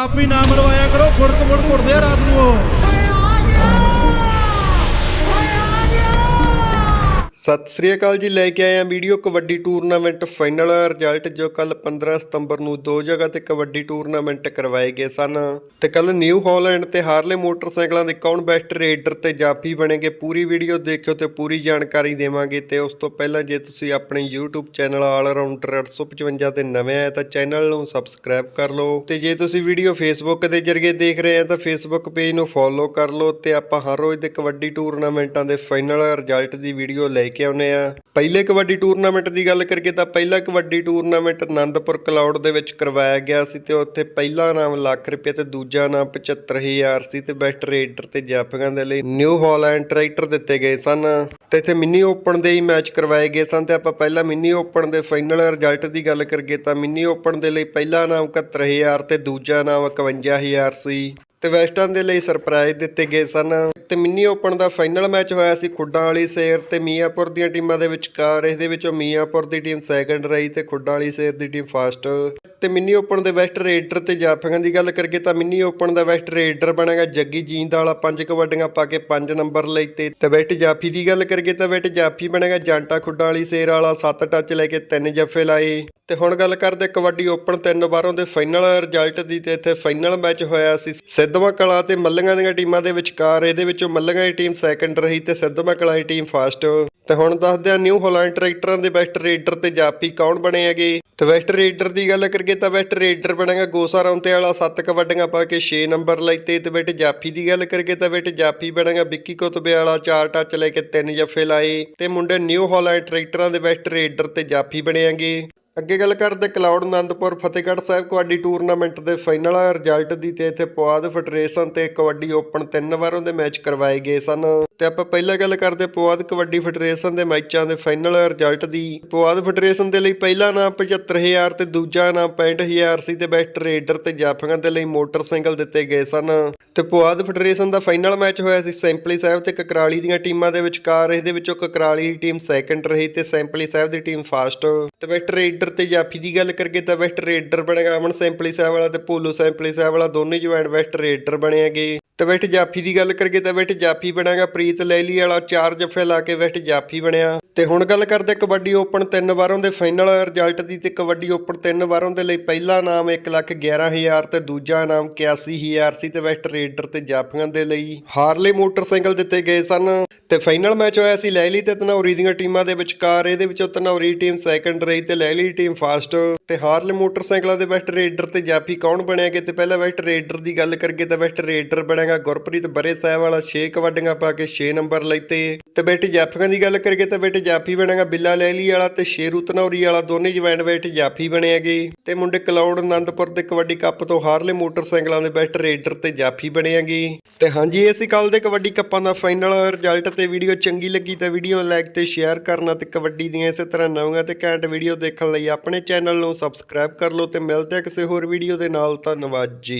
ਥਾਪੀ ਨਾ ਮਰਵਾਇਆ ਕਰੋ ਫੁੜਕ ਮੁੜ ਘੁੱਟਦੇ ਆ ਰਾਤ ਨੂੰ। ਉਹ ਸਤਿ ਸ੍ਰੀ ਅਕਾਲ ਜੀ, ਲੈ ਕੇ ਆਏ ਆ video kabaddi tournament final. Result ਜੋ ਕੱਲ 15 ਸਤੰਬਰ ਨੂੰ ਦੋ ਜਗ੍ਹਾ ਤੇ ਕਬੱਡੀ ਟੂਰਨਾਮੈਂਟ ਕਰਵਾਏ ਗਏ ਸਨ। ਤੇ ਕੱਲ ਨਿਊ ਹਾਲੈਂਡ ਤੇ ਹਾਰਲੇ ਮੋਟਰਸਾਈਕਲਾਂ ਦੇ ਕੌਣ ਬੈਸਟ ਰੇਡਰ ਤੇ ਜਾਫੀ ਬਣੇਗੇ ਪੂਰੀ ਵੀਡੀਓ ਦੇਖਿਓ ਤੇ ਪੂਰੀ ਜਾਣਕਾਰੀ ਦੇਵਾਂਗੇ। ਤੇ ਉਸ ਤੋਂ ਪਹਿਲਾਂ ਜੇ ਤੁਸੀਂ ਆਪਣੇ YouTube ਚੈਨਲ ਆਲ ਰਾਉਂਡਰ 855 ਤੇ ਨਵੇਂ ਆਏ ਤਾਂ ਚੈਨਲ ਨੂੰ ਸਬਸਕ੍ਰਾਈਬ ਕਰ ਲਓ। ਤੇ ਜੇ ਤੁਸੀਂ ਵੀਡੀਓ Facebook ਦੇ ਜ਼ਰੀਏ ਦੇਖ ਰਹੇ ਆ ਤਾਂ Facebook ਪੇਜ ਨੂੰ ਫੋਲੋ ਕਰ ਲਓ ਤੇ ਆਪਾਂ ਹਰ ਰੋਜ਼ ਦੇ ਕਬੱਡੀ ਟੂਰਨਾਮੈਂਟਾਂ ਦੇ ਫਾਈਨਲ ਰਿਜ਼ਲਟ ਦੀ ਵੀਡੀਓ ਲੈ ਕੇ ਆਉਨੇ ਆ। ਪਹਿਲੇ ਕਬੱਡੀ ਟੂਰਨਾਮੈਂਟ ਦੀ ਗੱਲ ਕਰੀਏ ਤਾਂ ਪਹਿਲਾ ਕਬੱਡੀ ਟੂਰਨਾਮੈਂਟ ਆਨੰਦਪੁਰ ਕਲਾਉਡ ਦੇ ਵਿੱਚ ਕਰਵਾਇਆ ਗਿਆ ਸੀ ਤੇ ਉੱਥੇ ਪਹਿਲਾ ਨਾਮ ਲੱਖ ਰੁਪਏ ਤੇ ਦੂਜਾ ਨਾਮ 75000 ਸੀ ਤੇ ਬੈਸਟ ਰੇਡਰ ਤੇ ਜਾਫੀਆਂ ਦੇ ਲਈ ਨਿਊ ਹਾਲੈਂਡ ਟਰੈਕਟਰ ਦਿੱਤੇ ਗਏ ਸਨ। ਤੇ ਇੱਥੇ ਮਿੰਨੀ ਓਪਨ ਦੇ ਹੀ ਮੈਚ ਕਰਵਾਏ ਗਏ ਸਨ ਤੇ ਆਪਾਂ ਪਹਿਲਾਂ ਮਿੰਨੀ ਓਪਨ ਦੇ ਫਾਈਨਲ ਰਿਜ਼ਲਟ ਦੀ ਗੱਲ ਕਰੀਏ ਤਾਂ ਮਿੰਨੀ ਓਪਨ ਦੇ ਲਈ ਪਹਿਲਾ ਨਾਮ 71000 ਤੇ ਦੂਜਾ ਨਾਮ 51000 ਸੀ। ਤੇ ਵੈਸਟਰਨ ਦੇ ਲਈ ਸਰਪ੍ਰਾਈਜ਼ ਦਿੱਤੇ ਗਏ ਸਨ। ਤੇ ਮਿੰਨੀ ਓਪਨ ਦਾ ਫਾਈਨਲ ਮੈਚ ਹੋਇਆ ਸੀ ਖੁੱਡਾਂ ਵਾਲੀ ਸ਼ੇਰ ਤੇ ਮੀਆਂਪੁਰ ਦੀਆਂ ਟੀਮਾਂ ਦੇ ਵਿਚਕਾਰ। ਇਸ ਦੇ ਵਿੱਚੋਂ ਮੀਆਂਪੁਰ ਦੀ ਟੀਮ ਸੈਕੰਡ ਰਹੀ ਤੇ ਖੁੱਡਾਂ ਵਾਲੀ ਸ਼ੇਰ ਦੀ ਟੀਮ ਫਸਟ ਤੇ ਮਿੰਨੀ ਓਪਨ ਦੇ ਵੈਸਟ ਰੇਡਰ ਤੇ ਜਾਫੀਆਂ ਦੀ ਗੱਲ ਕਰੀਏ ਤਾਂ ਮਿੰਨੀ ਓਪਨ ਦਾ ਵੈਸਟ ਰੇਡਰ ਬਣੇਗਾ ਜੱਗੀ ਜੀਂਦ ਵਾਲਾ ਪੰਜ ਕਬੱਡੀਆਂ ਪਾ ਕੇ 5 ਨੰਬਰ ਲਈ ਤੇ ਤੇ ਵੈਸਟ ਜਾਫੀ ਦੀ ਗੱਲ ਕਰੀਏ ਤਾਂ ਵੈਸਟ ਜਾਫੀ ਬਣੇਗਾ ਜਾਂਟਾ ਖੁੱਡਾਂ ਵਾਲੀ। ਸ਼ੇਰ ਵਾਲਾ 7 ਟੱਚ ਲੈ ਕੇ 3 ਜੱਫੇ ਲਾਏ। ਤੇ ਹੁਣ ਗੱਲ ਕਰਦੇ ਕਬੱਡੀ ਓਪਨ ਤਿੰਨ ਵਾਰਾਂ ਦੇ ਫਾਈਨਲ ਰਿਜ਼ਲਟ ਦੀ ਤੇ ਇੱਥੇ ਫਾਈਨਲ ਮੈਚ ਹੋਇਆ ਸੀ ਸਿੱਧਵਾਂ ਕਲਾ ਤੇ ਮੱਲੀਆਂ ਦੀਆਂ ਟੀਮਾਂ ਦੇ ਵਿਚਕਾਰ, ਇਹਦੇ ਵਿੱਚੋਂ ਮੱਲੀਆਂ ਦੀ ਟੀਮ ਸੈਕੰਡ ਰਹੀ ਤੇ ਸਿੱਧਵਾਂ ਕਲਾ ਦੀ ਟੀਮ ਫਸਟ ਤੇ ਹੁਣ ਦੱਸਦੇ ਆ ਨਿਊ ਹੋਲੈਂਡ ਟਰੈਕਟਰਾਂ ਦੇ ਬੈਸਟ ਰੇਡਰ ਤੇ ਜਾਫੀ ਕੌਣ ਬਣੇ ਹੈਗੇ? ਤੇ ਬੈਸਟ ਰੇਡਰ ਦੀ ਗੱਲ ਕਰੀਏ ਤਾਂ ਬੈਸਟ ਰੇਡਰ ਬਣੇਗਾ ਗੋਸਾ ਰੌਂਤੇ ਵਾਲਾ 7 ਕਬੱਡੀਆਂ ਪਾ ਕੇ 6 ਨੰਬਰ ਲਈ ਤੇ ਤੇ ਬੈਟ ਜਾਫੀ ਦੀ ਗੱਲ ਕਰੀਏ ਤਾਂ ਬੇਟੇ ਜਾਫੀ ਬਣੇਗਾ ਵਿੱਕੀ ਕੁਤਬੇ ਵਾਲਾ 4 ਟੱਚ ਲੈ ਕੇ 3 ਜੱਫੇ ਲਾਏ। ਤੇ ਮੁੰਡੇ ਨਿਊ ਹੋਲੈਂਡ ਟਰੈਕਟਰਾਂ ਦੇ ਬੈਸਟ ਰੇਡਰ ਤੇ ਜਾਫੀ ਬਣੇ ਹੈਗੇ। ਅੱਗੇ ਗੱਲ ਕਰਦੇ ਕਲਾਉਡ ਆਨੰਦਪੁਰ ਫਤਿਹਗੜ੍ਹ ਸਾਹਿਬ ਕਬੱਡੀ ਟੂਰਨਾਮੈਂਟ ਦੇ ਫਾਈਨਲ ਰਿਜ਼ਲਟ ਦੀ ਤੇ ਇੱਥੇ ਪੁਆਧ ਫੈਡਰੇਸ਼ਨ ਤੇ ਕਬੱਡੀ ਓਪਨ ਤਿੰਨ ਵਾਰਾਂ ਦੇ ਮੈਚ ਕਰਵਾਏ ਗਏ ਸਨ। ਤੇ ਆਪਾਂ ਪਹਿਲਾਂ ਗੱਲ ਕਰਦੇ ਪੁਆਧ ਕਬੱਡੀ ਫੈਡਰੇਸ਼ਨ ਦੇ ਮੈਚਾਂ ਦੇ ਫਾਈਨਲ ਰਿਜ਼ਲਟ ਦੀ। ਪੁਆਧ ਫੈਡਰੇਸ਼ਨ ਦੇ ਲਈ ਪਹਿਲਾ ਨਾਮ 75000 ਤੇ ਦੂਜਾ ਨਾਮ 65000 ਸੀ ਤੇ ਬੈਸਟ ਰੇਡਰ ਤੇ ਜਾਫੀਆਂ ਦੇ ਲਈ ਮੋਟਰਸਾਈਕਲ ਦਿੱਤੇ ਗਏ ਸਨ। ਤੇ ਪੁਆਧ ਫੈਡਰੇਸ਼ਨ ਦਾ ਫਾਈਨਲ ਮੈਚ ਹੋਇਆ ਸੀ ਸੈਂਪਲੀ ਸਾਹਿਬ ਤੇ ਕਕਰਾਲੀ ਦੀਆਂ ਟੀਮਾਂ ਦੇ ਵਿਚਕਾਰ। ਇਸ ਦੇ ਵਿੱਚੋਂ ਕਕਰਾਲੀ ਟੀਮ ਸੈਕੰਡ ਰਹੀ ਤੇ ਸੈਂਪਲੀ ਸਾਹਿਬ ਦੀ ਟੀਮ ਫਾਸਟ। ਤੇ ਬੈਸਟ ਰੇਡਰ ਤੇ ਜਾਫੀ ਦੀ ਗੱਲ ਕਰੀਏ ਤਾਂ ਵੈਸਟ ਰੇਡਰ ਬਣੇਗਾ ਅਮਨ ਸੈਂਪਲੀ ਸਾਹਿਬ ਵਾਲਾ ਤੇ ਭੋਲੂ ਸੈਂਪਲੀ ਸਾਹਿਬ ਵਾਲਾ, ਦੋਨੇ ਜੁਆਇੰਟ ਵੈਸਟ ਰੇਡਰ ਬਣੇ ਹੈਗੇ ਤੇ ਜਾਫੀ ਦੀ ਗੱਲ ਕਰੀਏ ਤਾਂ ਬੈਸਟ ਜਾਫੀ ਬਣੇਗਾ ਪ੍ਰੀਤ ਲੈਲੀ ਵਾਲਾ ਚਾਰ ਜੱਫੇ ਲਾ ਕੇ ਬੈਸਟ ਜਾਫੀ ਬਣਿਆ। ਤੇ ਹੁਣ ਗੱਲ ਕਰਦੇ ਕਬੱਡੀ ਓਪਨ ਤਿੰਨ ਵਾਰਾਂ ਦੇ ਫਾਈਨਲ ਰਿਜ਼ਲਟ ਦੀ। ਤੇ ਕਬੱਡੀ ਓਪਨ ਤਿੰਨ ਵਾਰਾਂ ਦੇ ਲਈ ਪਹਿਲਾ ਨਾਮ 111000 ਤੇ ਦੂਜਾ ਨਾਮ 81000 ਸੀ ਤੇ ਵੈਸਟ ਰੇਡਰ ਤੇ ਜਾਫੀਆਂ ਦੇ ਲਈ। ਹਾਰਲੇ ਮੋਟਰਸਾਈਕਲ ਦਿੱਤੇ ਗਏ ਸਨ। ਤੇ ਫਾਈਨਲ ਮੈਚ ਹੋਇਆ ਸੀ ਲੈਲੀ ਤੇ ਤਨੌਰੀ ਦੀਆਂ ਟੀਮਾਂ ਦੇ ਵਿਚਕਾਰ। ਇਹਦੇ ਵਿੱਚੋਂ ਤਨੌਰੀ ਟੀਮ ਸੈਕੰਡ ਰਹੀ ਤੇ ਲੈਲੀ ਟੀਮ ਫਸਟ ਤੇ ਹਾਰਲੇ ਮੋਟਰਸਾਈਕਲਾਂ ਦੇ ਬੈਸਟ ਰੇਡਰ ਤੇ ਜਾਫੀ ਕੌਣ ਬਣਿਆਗੇ ਤੇ ਪਹਿਲਾਂ ਬੈਸਟ ਰੇਡਰ ਦੀ ਗੱਲ ਕਰੀਏ ਤਾਂ ਬੈਸਟ ਰੇਡਰ ਬਣੇਗਾ ਗੁਰਪ੍ਰੀਤ ਬਰੇ ਸਾਹਿਬ ਵਾਲਾ। 6 ਕਬੱਡੀਆਂ ਪਾ ਕੇ 6 ਨੰਬਰ ਲਈ ਤੇ ਤੇ ਬੈਟ ਜਾਫੀਆਂ ਦੀ ਗੱਲ ਕਰੀਏ ਤਾਂ ਬੈਟ ਜਾਫੀ ਬਣੇਗਾ ਬਿੱਲਾ ਲੈਲੀ ਵਾਲਾ ਤੇ ਸ਼ੇਰੂ ਧਨੌਰੀ ਵਾਲਾ। ਦੋਨੇ ਜਵੈਂਡ ਬੈਟ ਜਾਫੀ ਬਣੇ ਹੈਗੇ। ਤੇ ਮੁੰਡੇ ਕਲੌੜ ਅਨੰਦਪੁਰ ਦੇ ਕਬੱਡੀ ਕੱਪ ਤੋਂ ਹਾਰਲੇ ਮੋਟਰਸਾਈਕਲਾਂ ਦੇ ਬੈਸਟ ਰੇਡਰ ਤੇ ਜਾਫੀ ਬਣੇ ਹੈਗੇ। ਤੇ ਹਾਂਜੀ ਇਹ ਸੀ ਕੱਲ ਦੇ ਕਬੱਡੀ ਕੱਪਾਂ ਦਾ ਫਾਈਨਲ ਰਿਜ਼ਲਟ ਤੇ ਵੀਡੀਓ ਚੰਗੀ ਲੱਗੀ ਤਾਂ ਵੀਡੀਓ ਲਾਈਕ ਤੇ ਸ਼ੇਅਰ ਕਰਨਾ ਤੇ ਕਬੱਡੀ ਦੀਆਂ ਇਸੇ ਤਰ੍ਹਾਂ ਨਵੀਆਂ ਤੇ ਘੈਂਟ ਵੀਡੀਓ ਦੇਖਣ ਲਈ ਆਪਣੇ ਚੈਨਲ ਨੂੰ ਸਬਸਕ੍ਰਾਈਬ ਕਰ ਲਓ ਤੇ ਮਿਲਦੇ ਆ ਕਿਸੇ ਹੋਰ ਵੀਡੀਓ ਦੇ ਨਾਲ। ਧੰਨਵਾਦ ਜੀ।